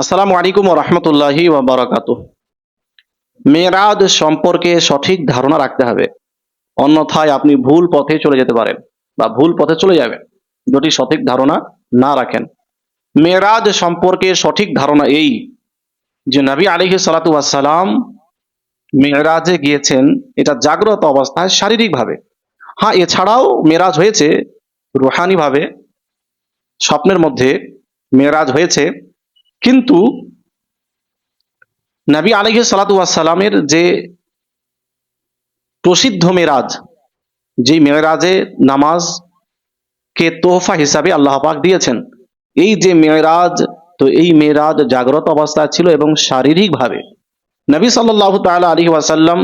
আসসালামু আলাইকুম রহমতুল্লাহি বারাকাতু মেয়েরাজ সম্পর্কে সঠিক ধারণা রাখতে হবে। অন্যথায় আপনি ভুল পথে চলে যেতে পারেন বা ভুল পথে চলে যাবেন। যদি সঠিক ধারণা না রাখেন। মেয়েরাজ সম্পর্কে সঠিক ধারণা এই যে নবী আলিহি সালাতু আসসালাম মেয়েরাজে গিয়েছেন, এটা জাগ্রত অবস্থায় শারীরিকভাবে। হ্যাঁ এছাড়াও মেরাজ হয়েছে রুহানিভাবে, স্বপ্নের মধ্যে মেরাজ হয়েছে। কিন্তু নবী আলিহি সালাতামের যে প্রসিদ্ধ মেরাজ, যে মেয়েরাজে নামাজ কে তোহফা হিসাবে আল্লাহ পাক দিয়েছেন, এই যে মেয়েরাজ তো এই মেয়েরাজ জাগ্রত অবস্থায় ছিল এবং শারীরিকভাবে নবী সাল্লাহ তাআলা আলী ওয়াসাল্লাম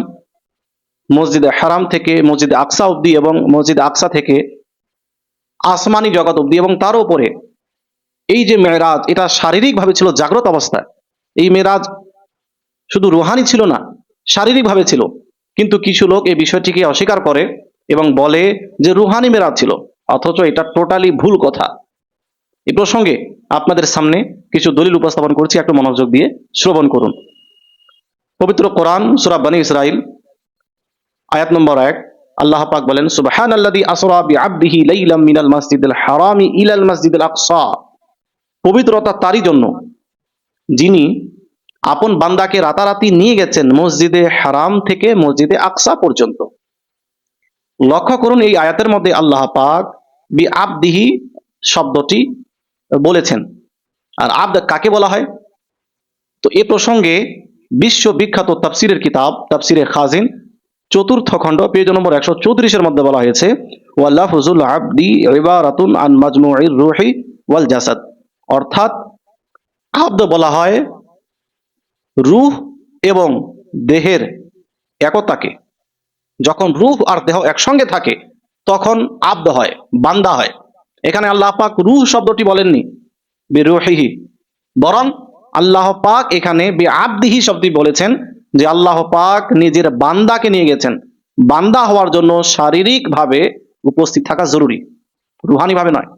মসজিদে হারাম থেকে, মসজিদ আকসা অব্দি এবং মসজিদ আকসা থেকে আসমানি জগৎ অব্দি এবং তার উপরে এই যে মেয়েরাজ, এটা শারীরিকভাবে ছিল জাগ্রত অবস্থায়। এই মেয়েরাজ শুধু রুহানি ছিল না, শারীরিকভাবে ছিল। কিন্তু কিছু লোক এই বিষয়টিকে অস্বীকার করে এবং বলে যে রুহানি মেরাজ ছিল। অথচ এটা টোটালি ভুল কথা। এ প্রসঙ্গে আপনাদের সামনে কিছু দলিল উপস্থাপন করছি, একটু মনোযোগ দিয়ে শ্রবণ করুন। পবিত্র কোরআন, সুরা বানী ইসরাইল আয়াত নম্বর এক। আল্লাহ পাক বলেন সুবহান আল্লাদি আসরা বিআবদিহি লাইলাম মিনাল মাসজিদিল হারামি ইলাল মাসজিদিল আকসা। পবিত্রতা তারই জন্য। যিনি আপন বান্দাকে রাতারাতি নিয়ে গেছেন মসজিদে হারাম থেকে মসজিদে আকসা পর্যন্ত। লক্ষ্য করুন, এই আয়াতের মধ্যে আল্লাহ পাক বি আবদিহি শব্দটি বলেছেন। আর আবদ কাকে বলা হয়? তো এ প্রসঙ্গে বিশ্ব বিখ্যাত তাফসিরের কিতাব, তাফসিরে খাজিন, চতুর্থ খণ্ড, পেজ নম্বর একশো চৌত্রিশের মধ্যে বলা হয়েছে ওয়াল্লাহ ফজুল আবদি ইবারাতুন আন মাজমুইর রুহি ওয়াল জাসাদ। অর্থাৎ আব্দ বলা হয় রুহ এবং দেহের একতাকে। যখন রুহ আর দেহ একসঙ্গে থাকে, তখন আব্দ হয়, বান্দা হয়। এখানে আল্লাহ পাক রুহ শব্দটি বলেননি বে রুহিহি বরং আল্লাহ পাক এখানে বে আবদিহি শব্দটি বলেছেন যে আল্লাহ পাক নিজের বান্দাকে নিয়ে গেছেন। বান্দা হওয়ার জন্য শারীরিকভাবে উপস্থিত থাকা জরুরি রুহানি ভাবে নয়।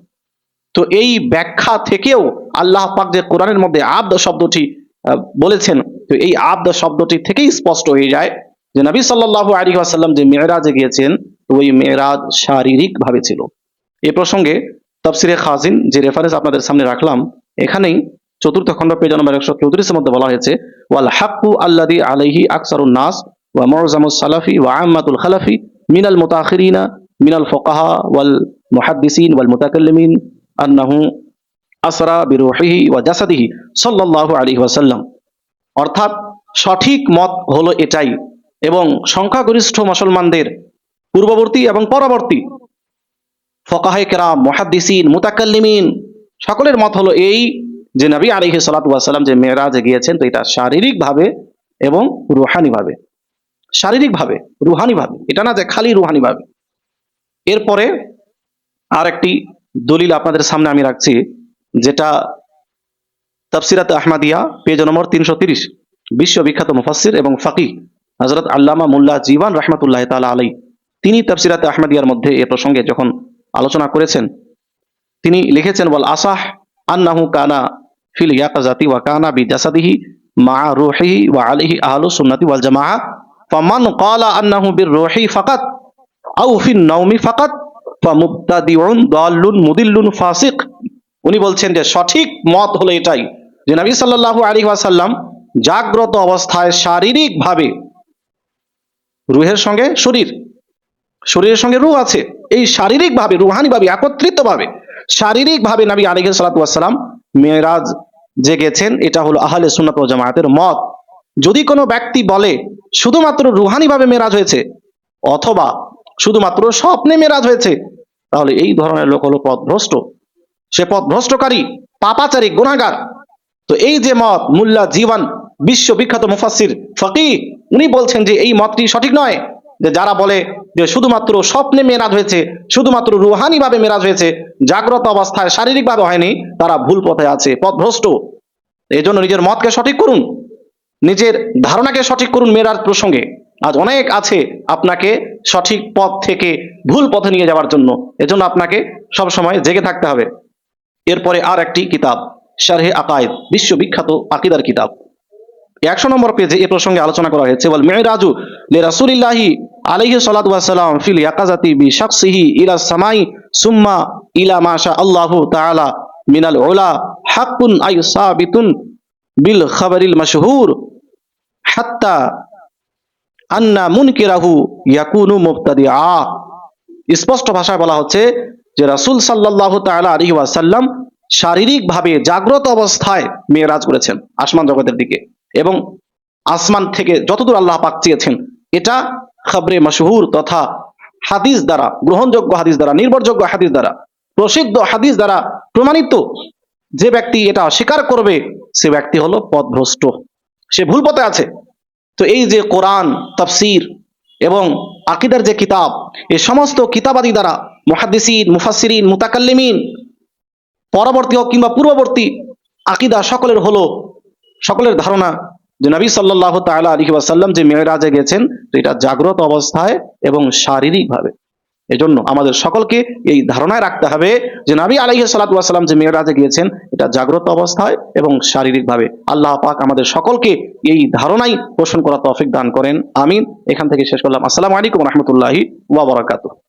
তো এই ব্যাখ্যা থেকেও আল্লাহ পাক যে কোরআনের মধ্যে আব্দ শব্দটি বলেছেন, তো এই আব্দ শব্দটি থেকেই স্পষ্ট হয়ে যায় যে নবী সাল্লাল্লাহু আলাইহি ওয়াসাল্লাম যে মেয়েরাজে গিয়েছেন, ওই মেয়েরাজ শারীরিক ভাবে ছিল। এই প্রসঙ্গে তফসিরে খাজিন যে রেফারেন্স আপনাদের সামনে রাখলাম, এখানেই চতুর্থ খণ্ড, পেজ নম্বর একশো চৌত্রিশের মধ্যে বলা হয়েছে, ওয়াল হাক্কু আল্লাদি আলাইহি আকসারুন নাস ওয়া মুআযামুস সালাফি ওয়া আম্মাতুল খালাফি মিনাল মুতাখিরিনা মিনাল ফুকাহা ওয়াল মুহাদ্দিসিন ওয়াল মুতাকাল্লিমিন আন্নাহু আসরা বিরুহিহি ওয়া জাসাদিহি সাল্লাল্লাহু আলাইহি ওয়াসাল্লাম। অর্থাৎ সঠিক মত হলো এটাই এবং সংখ্যাগরিষ্ঠ মুসলমানদের পূর্ববর্তী এবং পরবর্তী ফকাহে কেরাম, মুহাদ্দিসিন, মুতাকাল্লিমিন সকলের মত হলো এই যে নবী আলাইহি সাল্লাতু ওয়াসাল্লাম যে মেরাজে গিয়েছেন, তো এটা শারীরিকভাবে এবং রুহানিভাবে। শারীরিকভাবে, রুহানিভাবে। এটা না যে খালি রুহানিভাবে। এরপরে আর একটি দলিল আপনাদের সামনে আমি রাখছি, যেটা তাফসিরাত আহমাদিয়া, পেজ নম্বর তিনশো তিরিশ, বিশ্ববিখ্যাত মুফাসসির এবং ফাকি হজরত আল্লামা মুল্লাহ জীবান রহমতুল্লাহ তালা আলাই তিনি তাফসিরাত আহমদিয়ার মধ্যে এ প্রসঙ্গে যখন আলোচনা করেছেন, তিনি লিখেছেন বল আসাহ আন্নাহু কানা ফিল ইয়াকাজাতি ওয়া কানা বি জাসাদিহি মা রুহিহি ওয়া আলাইহি আহলু সুন্নাতি ওয়াল জামাআ। ফামান ক্বালা আন্নাহু বির রুহি ফাকাত আও ফিন নাওমি ফাকাত ফামুবতাদিউন দাল্লুন, মুদিল্লুন, ফাসিক। উনি বলছেন যে সঠিক মত হলো এটাই যে নবী সাল্লাল্লাহু আলাইহি ওয়াসাল্লাম জাগ্রত অবস্থায় শারীরিকভাবে রুহের সঙ্গে শরীর, শরীরের সঙ্গে রুহ আছে। এই শারীরিকভাবে, রুহানিভাবে, একত্রিতভাবে শারীরিকভাবে নবী সাল্লাতু ওয়াসাল্লাম মেরাজ যে গেছেন এটা হলো আহলে সুন্নাত জামায়াতের মত। যদি কোনো ব্যক্তি বলে, শুধুমাত্র রুহানিভাবে মেরাজ হয়েছে, অথবা, শুধুমাত্র স্বপ্নে মেরাজ হয়েছে তাহলে এই ধরনের লোক হলো পথভ্রষ্ট। সে পথভ্রষ্টকারী, পাপাচারী গুণাগার তো এই যে মত মুল্লা জীবন, বিশ্ববিখ্যাত মুফাসসির ফকি উনি বলছেন যে এই মতটি সঠিক নয়। যে যারা বলে যে শুধুমাত্র স্বপ্নে মেরাজ হয়েছে, শুধুমাত্র রুহানি ভাবে মেরাজ হয়েছে, জাগ্রত অবস্থায় শারীরিকভাবে হয়নি, তারা ভুল পথে আছে, পথভ্রষ্ট। এই জন্য নিজের মতকে সঠিক করুন। নিজের ধারণাকে সঠিক করুন মেরাজ প্রসঙ্গে। আজ অনেক আছে আপনাকে সঠিক পথ থেকে ভুল পথে নিয়ে যাওয়ার জন্য। এজন্য আপনাকে সব সময় জেগে থাকতে হবে। এরপরে আর একটি কিতাব, শারহে আকায়েদ, বিশ্ববিখ্যাত আকিদার কিতাব। একশো নম্বর পেজে এ প্রসঙ্গে আলোচনা করা হয়েছে বল মেয়রাজু লে রাসূলিল্লাহি আলাইহি সাল্লাতু ওয়াসসালাম ফিল ইয়াকাজাতি বি শাখসিহি ইলা সামাই সুম্মা ইলা মাশা আল্লাহু তাআলা মিনাল উলা হাক্কুন আই সাবিতুন বিল খাবারিল মাশহুর হাত্তা আন্না মুনকিরাহু ইয়াকুনু মুবতাদিআ। স্পষ্ট ভাষায় বলা হচ্ছে যে রাসূল সাল্লাল্লাহু তাআলা আলাইহি ওয়াসাল্লাম শারীরিকভাবে জাগ্রত অবস্থায় মেয়েরাজ করেছেন আসমান জগতের দিকে এবং আসমান থেকে যতদূর আল্লাহ পাক চেয়েছেন, এটা খবরে মশহুর তথা হাদিস দ্বারা, গ্রহণযোগ্য হাদিস দ্বারা, নির্ভরযোগ্য হাদিস দ্বারা, প্রসিদ্ধ হাদিস দ্বারা প্রমাণিত যে ব্যক্তি এটা অস্বীকার করবে, সে ব্যক্তি হলো পথভ্রষ্ট। সে ভুল পথে আছে। তো এই যে কোরআন, তফসির এবং আকিদার যে কিতাব, এই সমস্ত কিতাবাদি দ্বারা মহাদিসিন মুফাসিরিন মুতাকাল্লিমিন, পরবর্তী হোক কিংবা পূর্ববর্তী আকিদা সকলের হলো, সকলের ধারণা যে নবী সাল্লাহ আলাইহি ওয়াসাল্লাম যে মেয়েরাজে গেছেন এটা জাগ্রত অবস্থায় এবং শারীরিকভাবে। এজন্য আমাদের সকলকে এই ধারণায় রাখতে হবে যে নবী আলাইহি সালাতাম যে মেয়েরাজে গিয়েছেন, এটা জাগ্রত অবস্থায় এবং শারীরিকভাবে আল্লাহ পাক আমাদের সকলকে এই ধারণাই পোষণ করা তফিক দান করেন। আমিন। এখান থেকে শেষ করলাম। আসসালামু আলাইকুম রহমতুল্লাহি ওয়া বারাকাতুহু।